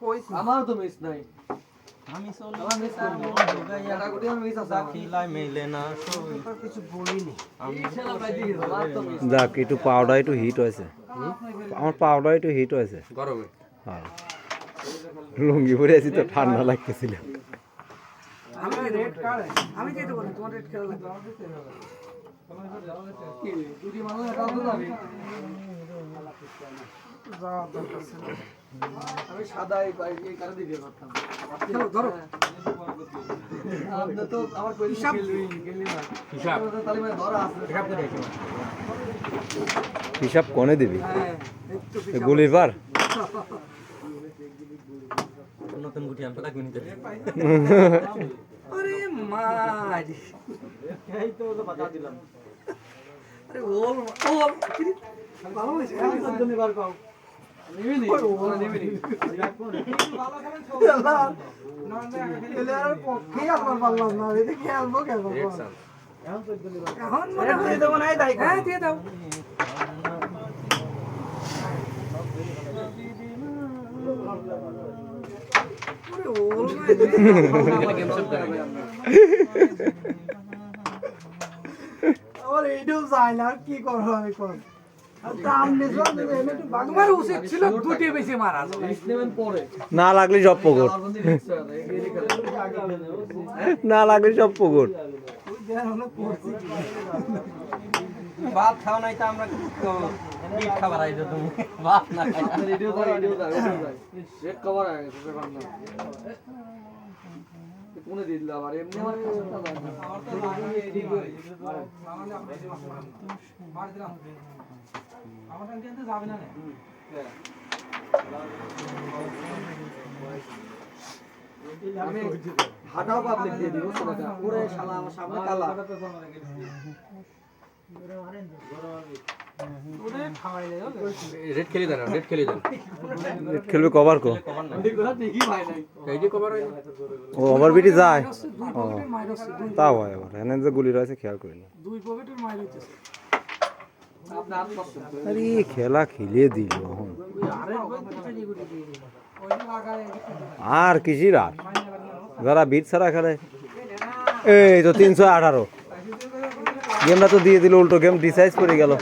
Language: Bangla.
কইছি। আমার তো মিস নাই। আমি চলি আমার মিস করব। ক্যাটাগরি আমার মিস আছে। খিলাই মেলে না কিছু বলিনি। এই ছেলে ভাই দেখি আমার তো মিস যাক একটু পাউডার একটু হিট হয়েছে। আমার পাউডার একটু হিট হয়েছে। গরমে। হ্যাঁ। লুঙ্গি পরে আছি তো ঠান্ডা লাগতেছিল। আমি রেড কার্ড আমি যেতে বলি তোমার রেড কার্ড লাগবে। কি দুটি মানুষ এটা তো যাবে যাওয়ার দরকার ছিল আমি সাদা এই এই- এই কারণে দিয়ে করতাম ধরো আপনি তো আমার কই হিসাব- খেলবি খেলবি না হিসাব। তাহলে মানে ধরা আছে হিসাব করে হিসাব কনে দিবি? একটু এ গুলির পার নতুন গুটি আমি লাগবে নিতে আরে মারি এই তো বাতা দিলাম আরে ওল ওল ভালো হয়েছে। পাও এখন মনে হয় নাই তাই আমার এইটাও যায় না কি করব আমি কর না লাগলে সব খেলে না লাগলে সব পকর। ভাত খাও নাই তো আমরা খাবার আইছো তুমি ভাত না রেডিও রেডিও কভার আগে কোনে দিয়ে দিল আবার? এমনি আমার আমি হাঁটাও পাবলিক দিয়ে দিব সবাই পুরে আমার সামনে কালা রেড খেলি দেন রেড খেলি ও যায়? দুই তাও হয় আবার। এনে যে গুলি রয়েছে, খেয়াল করি না। খেলা খেলিয়ে দিল আর কিসির আর? যারা বিট ছাড়া খেলে। এই তো তিনশো আঠারো। গেমটা তো দিয়ে দিল উল্টো গেম ডিসাইজ করে গেল।